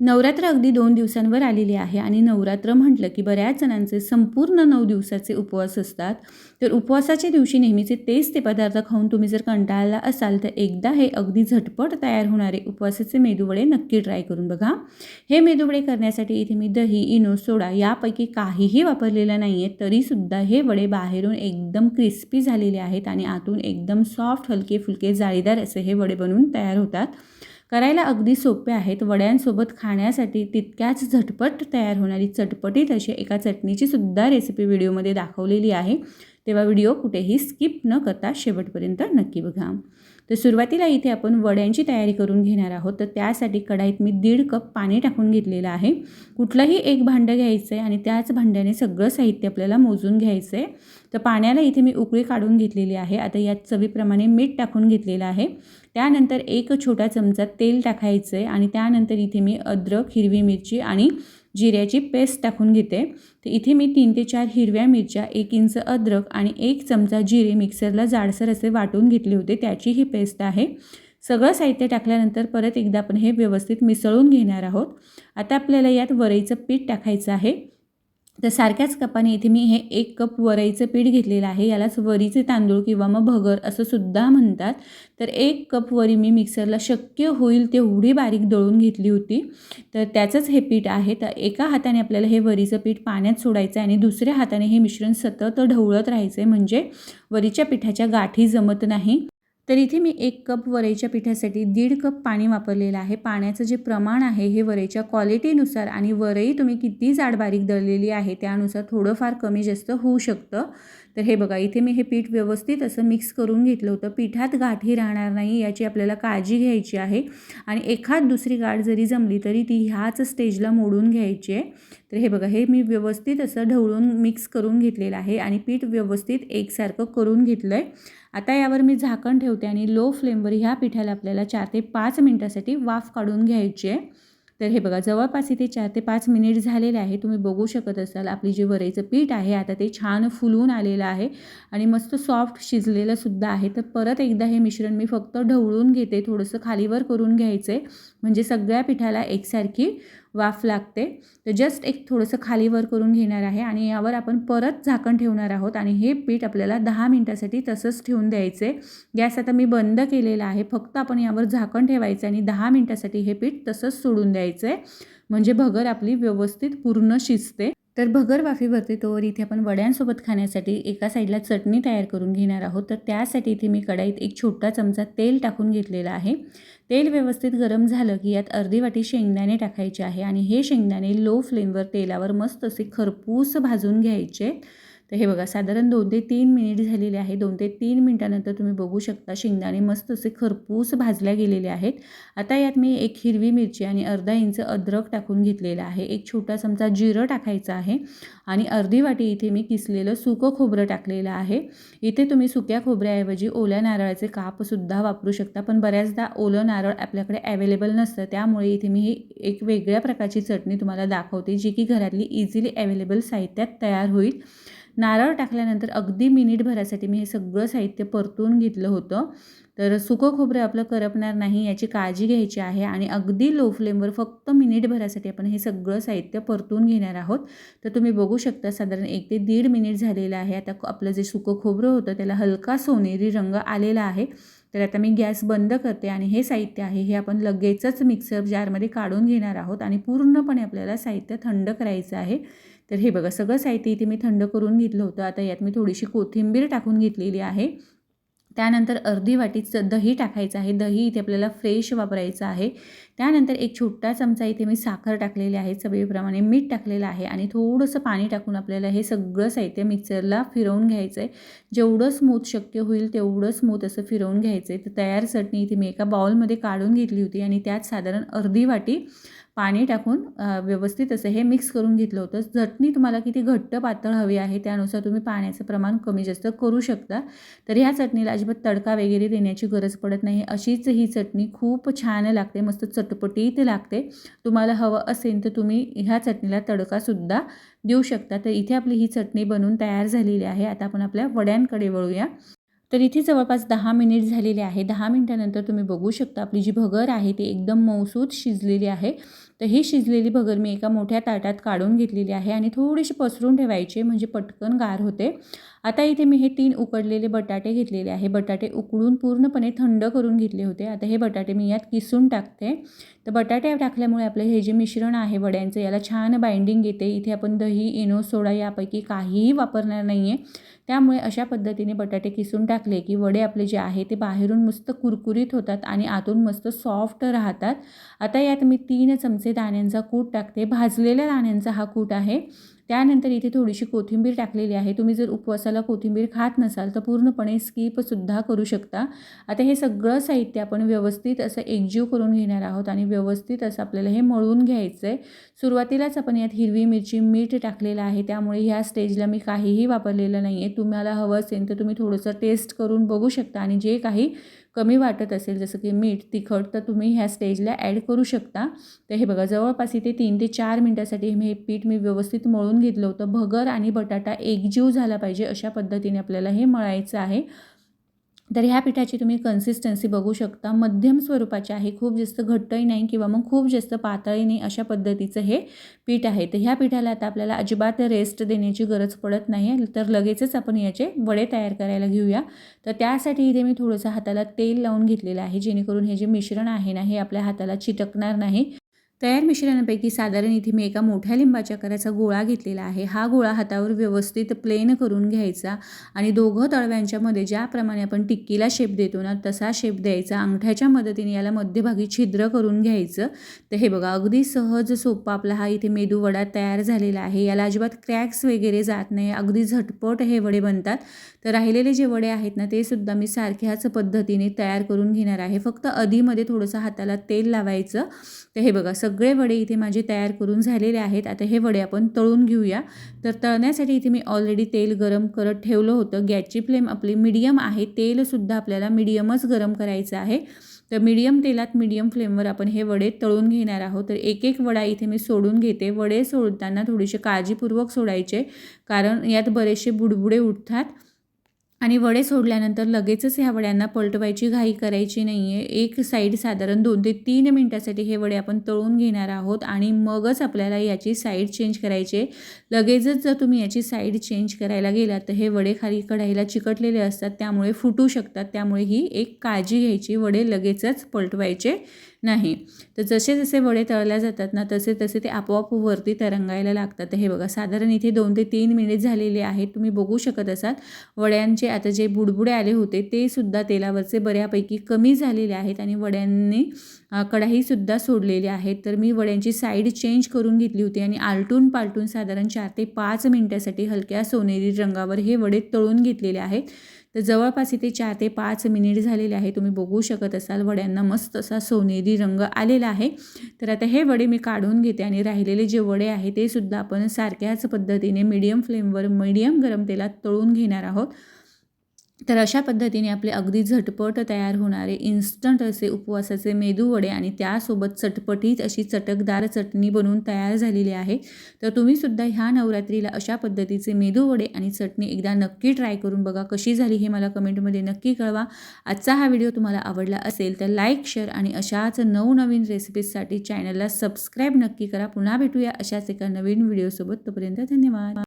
नवरात्र अगदी दोन दिवसांवर आलेली आहे आणि नवरात्र म्हटलं की बऱ्याच जणांचे संपूर्ण नऊ दिवसाचे उपवास असतात. तर उपवासाच्या दिवशी नेहमीचे तेच ते पदार्थ खाऊन तुम्ही जर कंटाळला असाल तर एकदा हे अगदी झटपट तयार होणारे उपवासाचे मेदूवडे नक्की ट्राय करून बघा. हे मेदूवडे करण्यासाठी इथे मी दही इनो सोडा यापैकी काहीही वापरलेलं नाही आहे तरीसुद्धा हे वडे बाहेरून एकदम क्रिस्पी झालेले आहेत आणि आतून एकदम सॉफ्ट हलके फुलके जाळीदार असे हे वडे बनवून तयार होतात. करायला अगदी सोपे आहेत. वड्यांसोबत खाण्यासाठी तितक्याच झटपट तयार होणारी चटपटीत अशी एका चटणीची सुद्धा रेसिपी व्हिडिओमध्ये दाखवलेली आहे. तेव्हा व्हिडिओ कुठेही स्किप न करता शेवटपर्यंत नक्की बघा. तर सुरुवातीला इथे आपण वड्यांची तयारी करून घेणार आहोत. तर त्यासाठी कढाईत मी दीड कप पाणी टाकून घेतलेलं आहे. कुठलंही एक भांडं घ्यायचं आहे आणि त्याच भांड्याने सगळं साहित्य आपल्याला मोजून घ्यायचं आहे तर पाण्याला इथे मी उकळी काढून घेतलेली आहे. आता यात चवीप्रमाणे मीठ टाकून घेतलेलं आहे. त्यानंतर एक छोटा चमचा तेल टाकायचं आहे आणि त्यानंतर इथे मी अद्रक हिरवी मिरची आणि जिऱ्याची पेस्ट टाकून घेते. तर इथे मी तीन ते चार हिरव्या मिरच्या एक इंच अद्रक आणि एक चमचा जिरे मिक्सरला जाडसर असे वाटून घेतले होते. त्याची ही पेस्ट आहे. सगळं साहित्य टाकल्यानंतर परत एकदा आपण हे व्यवस्थित मिसळून घेणार आहोत. आता आपल्याला यात वरईचं पीठ टाकायचं आहे. तर सारख्याच कपाने इथे मी हे एक कप वरईचं पीठ घेतलेलं आहे. यालाच वरीचे तांदूळ किंवा मग भगर असं सुद्धा म्हणतात. तर एक कप वरी मी मिक्सरला शक्य होईल तेवढी बारीक दळून घेतली होती. तर त्याचंच हे पीठ आहे. तर एका हाताने आपल्याला हे वरीचं पीठ पाण्यात सोडायचं आहे आणि दुसऱ्या हाताने हे मिश्रण सतत ढवळत राहायचं आहे. म्हणजे वरीच्या पिठाच्या गाठी जमत नाही. तर इथे मी एक कप वरईच्या पिठासाठी दीड कप पाणी वापरलेलं आहे. पाण्याचं जे प्रमाण आहे हे वरेच्या क्वालिटीनुसार आणि वरई तुम्ही किती जाड बारीक दळलेली आहे त्यानुसार थोडंफार कमी जास्त होऊ शकतं. तर हे बघा इथे मी हे पीठ व्यवस्थित असं मिक्स करून घेतलं होतं. पिठात गाठी राहणार नाही याची आपल्याला काळजी घ्यायची आहे. आणि एखाद दुसरी गाठ जरी जमली तरी ती ह्याच स्टेजला मोडून घ्यायची आहे. तर हे बघा हे मी व्यवस्थित असं ढवळून मिक्स करून घेतलेलं आहे आणि पीठ व्यवस्थित एकसारखं करून घेतलं आहे आता यावर मी झाकण ठेवते आणि लो फ्लेमवर ह्या पिठाला आपल्याला चार ते पाच मिनटासाठी वाफ काढून घ्यायची आहे. तर हे बघा जवळपास इथे चार ते पाच मिनिट झालेले आहे. तुम्ही बघू शकत असाल आपली जे वरेचं पीठ आहे आता ते छान फुलून आलेलं आहे आणि मस्त सॉफ्ट शिजलेलं सुद्धा आहे. तर परत एकदा हे मिश्रण मी फक्त ढवळून घेते थोडंसं खालीवर करून घ्यायचं आहे म्हणजे सगळ्या पिठाला एकसारखी वाफ लागते. तर जस्ट एक थोडंसं खालीवर करून घेणार आहे आणि यावर आपण परत झाकण ठेवणार आहोत आणि हे पीठ आपल्याला दहा मिनटासाठी तसंच ठेवून द्यायचं. आहे गॅस आता मी बंद केलेला आहे. फक्त आपण यावर झाकण ठेवायचं आणि दहा मिनटासाठी हे पीठ तसंच सोडून द्यायचं आहे म्हणजे भगर आपली व्यवस्थित पूर्ण शिजते. तर भगर वाफी भरते तोवर इथे आपण वड्यांसोबत खाण्यासाठी एका साईडला चटणी तयार करून घेणार आहोत. तर त्यासाठी इथे मी कढाईत एक छोटा चमचा तेल टाकून घेतलेला आहे. तेल व्यवस्थित गरम झालं की यात अर्धी वाटी शेंगदाणे टाकायचे आहे. आणि हे शेंगदाणे लो फ्लेमवर तेलावर मस्त असे खरपूस भाजून घ्यायचे. तर हे बघा साधारण दोन ते तीन मिनिट झालेले आहे दोन ते तीन मिनटानंतर तुम्ही बघू शकता शेंगदाणे मस्त असे खरपूस भाजल्या गेलेले आहेत. आता यात मी एक हिरवी मिरची आणि अर्धा इंच अद्रक टाकून घेतलेलं आहे. एक छोटा चमचा जिरं टाकायचं आहे आणि अर्धी वाटी इथे मी किसलेलं सुकं खोबरं टाकलेलं आहे. इथे तुम्ही सुक्या खोबऱ्याऐवजी ओल्या नारळाचे कापसुद्धा वापरू शकता पण बऱ्याचदा ओलं नारळ आपल्याकडे अवेलेबल नसतं. त्यामुळे इथे मी ही एक वेगळ्या प्रकारची चटणी तुम्हाला दाखवते जी की घरातली इझिली अवेलेबल साहित्यात तयार होईल. नारळ टाकल्यानंतर अगदी मिनिटभरासाठी मी हे सगळं साहित्य परतून घेतलं होतं. तर सुकं खोबरं आपलं करपणार नाही याची काळजी घ्यायची आहे आणि अगदी लो फ्लेमवर फक्त मिनिटभरासाठी आपण हे सगळं साहित्य परतून घेणार आहोत. तर तुम्ही बघू शकता साधारण एक ते दीड मिनिट झालेलं आहे. आता आपलं जे सुकं खोबरं होतं त्याला हलका सोनेरी रंग आलेला आहे. तर आता मी गॅस बंद करते आणि हे साहित्य आहे हे आपण लगेचच मिक्सर जारमध्ये काढून घेणार आहोत आणि पूर्णपणे आपल्याला साहित्य थंड करायचं आहे. तर हे बघा सगळं साहित्य इथे मी थंड करून घेतलं होतं. आता यात मी थोडीशी कोथिंबीर टाकून घेतलेली आहे. त्यानंतर अर्धी वाटीच दही टाकायचं आहे. दही इथे आपल्याला फ्रेश वापरायचं आहे. त्यानंतर एक छोटा चमचा इथे मी साखर टाकलेली आहे. चवीप्रमाणे मीठ टाकलेलं आहे आणि थोडंसं पाणी टाकून आपल्याला हे सगळं साहित्य मिक्सरला फिरवून घ्यायचं आहे जेवढं स्मूथ शक्य होईल तेवढं स्मूथ असं फिरवून घ्यायचं आहे तर तयार चटणी इथे मी एका बाउलमध्ये काढून घेतली होती आणि त्यात साधारण अर्धी वाटी पाणी टाकून व्यवस्थित असं हे मिक्स करून घेतलं होतं. चटणी तुम्हाला किती घट्ट पातळ हवी आहे त्यानुसार तुम्ही पाण्याचं प्रमाण कमी जास्त करू शकता. तर ह्या चटणीला अजिबात तडका वगैरे देण्याची गरज पडत नाही. अशीच ही चटणी खूप छान लागते मस्त चटपटीत लागते. तुम्हाला हवं असेल तर तुम्ही ह्या चटणीला तडकासुद्धा देऊ शकता. तर इथे आपली ही चटणी बनवून तयार झालेली आहे. आता आपण आपल्या वड्यांकडे वळूया. तर इथे जवळपास दहा मिनिट झालेले आहे. दहा मिनिटानंतर तुम्ही बघू शकता आपली जी भगर आहे ती एकदम मौसूद शिजलेली आहे. तर ही शिजलेली भगर मी एका मोठ्या ताटात काढून घेतलेली आहे आणि थोडीशी पसरून ठेवायची म्हणजे पटकन गार होते. आता इथे मी हे तीन उकडलेले बटाटे घेतलेले आहे. बटाटे उकडून पूर्णपणे थंड करून घेतले होते. आता हे बटाटे मी यात किसून टाकते. तर बटाटे टाकल्यामुळे आपलं हे जे मिश्रण आहे वड्यांचं याला छान बाइंडिंग येते. इथे आपण दही इनो सोडा यापैकी काहीही वापरणार नाही आहे त्यामुळे अशा पद्धतीने बटाटे किसून टाकले की वडे आपले जे आहे ते बाहेरून मस्त कुरकुरीत होतात आणि आतून मस्त सॉफ्ट राहतात. आता यात मी तीन चमचे दाण्यांचा कूट टाकते. भाजलेल्या दाण्यांचा हा कूट आहे. त्यानंतर इथे थोडीशी कोथिंबीर टाकलेली आहे. तुम्ही जर उपवासाला कोथिंबीर खात नसाल तर पूर्णपणे स्किपसुद्धा करू शकता. आता हे सगळं साहित्य आपण व्यवस्थित असं एकजीव करून घेणार आहोत आणि व्यवस्थित असं आपल्याला हे मळून घ्यायचं आहे सुरुवातीलाच आपण यात हिरवी मिरची मीठ टाकलेलं आहे. त्यामुळे ह्या स्टेजला मी काहीही वापरलेलं नाही आहे तुम्हाला हवं असेल तर तुम्ही थोडंसं टेस्ट करून बघू शकता. आणि जे काही कमी वाटत असेल जसं की मीठ तिखट तर तुम्ही ह्या स्टेजला ॲड करू शकता. तर हे बघा जवळपास इथे तीन ते चार मिनटासाठी मी हे पीठ मी व्यवस्थित मळून घेतलं होतं. भगर आणि बटाटा एकजीव झाला पाहिजे अशा पद्धतीने आपल्याला हे मळायचं आहे. तर ह्या पिठाची तुम्ही कन्सिस्टन्सी बघू शकता. मध्यम स्वरूपाची आहे. खूप जास्त घट्टही नाही किंवा मग खूप जास्त पातळही नाही अशा पद्धतीचं हे पीठ आहे. तर ह्या पिठाला आता आपल्याला अजिबात रेस्ट देण्याची गरज पडत नाही तर लगेचच आपण याचे वडे तयार करायला घेऊया. तर त्यासाठी इथे मी थोडंसं हाताला तेल लावून घेतलेलं आहे. जेणेकरून हे जे मिश्रण आहे ना हे आपल्या हाताला चिटकणार नाही. तयार मिश्रणापैकी साधारण इथे मी एका मोठ्या लिंबाच्या आकाराचा गोळा घेतलेला आहे. हा गोळा हातावर व्यवस्थित प्लेन करून घ्यायचा आणि दोघं तळव्यांच्यामध्ये ज्याप्रमाणे आपण टिक्कीला शेप देतो ना तसा शेप द्यायचा. अंगठ्याच्या मदतीने याला मध्यभागी छिद्र करून घ्यायचं. तर हे बघा अगदी सहज सोपा आपला हा इथे मेदू वडा तयार झालेला आहे. याला अजिबात क्रॅक्स वगैरे जात नाही. अगदी झटपट हे वडे बनतात. तर राहिलेले जे वडे आहेत ना ते सुद्धा मी सारख्याच पद्धतीने तयार करून घेणार आहे. फक्त अधीमध्ये थोडंसं हाताला तेल लावायचं. तर हे बघा सगळे वडे इथे माझे तयार करून झालेले आहेत. आता हे वडे आपण तळून घेऊया. तर तळण्यासाठी इथे मी ऑलरेडी तेल गरम करत ठेवलं होतं. गॅसची फ्लेम आपली मिडियम आहे. तेलसुद्धा आपल्याला मिडियमच गरम करायचं आहे. तर मीडियम तेलात मीडियम फ्लेमवर आपण हे वडे तळून घेणार आहोत. तर एक एक वडा इथे मी सोडून घेते. वडे सोडताना थोडेसे काळजीपूर्वक सोडायचे. कारण यात बरेचसे बुडबुडे उठतात. आणि वडे सोडल्यानंतर लगेचच ह्या वड्यांना पलटवायची घाई करायची नाही आहे एक साईड साधारण दोन ते तीन मिनटासाठी हे वडे आपण तळून घेणार आहोत आणि मगच आपल्याला याची साईड चेंज करायची लगेचच जर तुम्ही याची साईड चेंज करायला गेलात तर हे वडे खाली कढाईला चिकटलेले असतात त्यामुळे फुटू शकतात. त्यामुळे ही एक काळजी घ्यायची. वडे लगेचच पलटवायचे. नाही. तर जसे जसे वडे तळल्या जातात ना तसे तसे ते आपोआप वरती तरंगायला लागतात. हे बघा साधारण इथे दोन ते तीन मिनिट झालेले आहेत. तुम्ही बघू शकत असाल वड्यांचे आता जे बुडबुडे आले होते ते सुद्धा तेलावरचे बऱ्यापैकी कमी झालेले आहेत आणि वड्यांनी कढाईसुद्धा सोडलेली आहेत. तर मी वड्यांची साईड चेंज करून घेतली होती आणि आलटून पालटून साधारण चार ते पाच मिनटासाठी हलक्या सोनेरी रंगावर हे वडे तळून घेतलेले आहेत. तर जवळपास इथे चार ते पाच मिनिट झालेले आहे. तुम्ही बघू शकत असाल वड्यांना मस्त असा सोनेरी रंग आलेला आहे. तर आता हे वडे मी काढून घेते आणि राहिलेले जे वडे आहे ते सुद्धा आपण सारख्याच पद्धतीने मीडियम फ्लेमवर मीडियम गरम तेलात तळून घेणार आहोत. तर अशा पद्धतीने आपले अगदी झटपट तयार होणारे इन्स्टंट असे उपवासाचे मेदूवडे आणि त्यासोबत चटपटीत अशी चटकदार चटणी बनवून तयार झालेली आहे. तर तुम्हीसुद्धा ह्या नवरात्रीला अशा पद्धतीचे मेदूवडे आणि चटणी एकदा नक्की ट्राय करून बघा कशी झाली हे मला कमेंटमध्ये नक्की कळवा. आजचा हा व्हिडिओ तुम्हाला आवडला असेल तर लाईक शेअर आणि अशाच नवनवीन रेसिपीजसाठी चॅनलला सबस्क्राईब नक्की करा. पुन्हा भेटूया अशाच एका नवीन व्हिडिओसोबत तोपर्यंत धन्यवाद.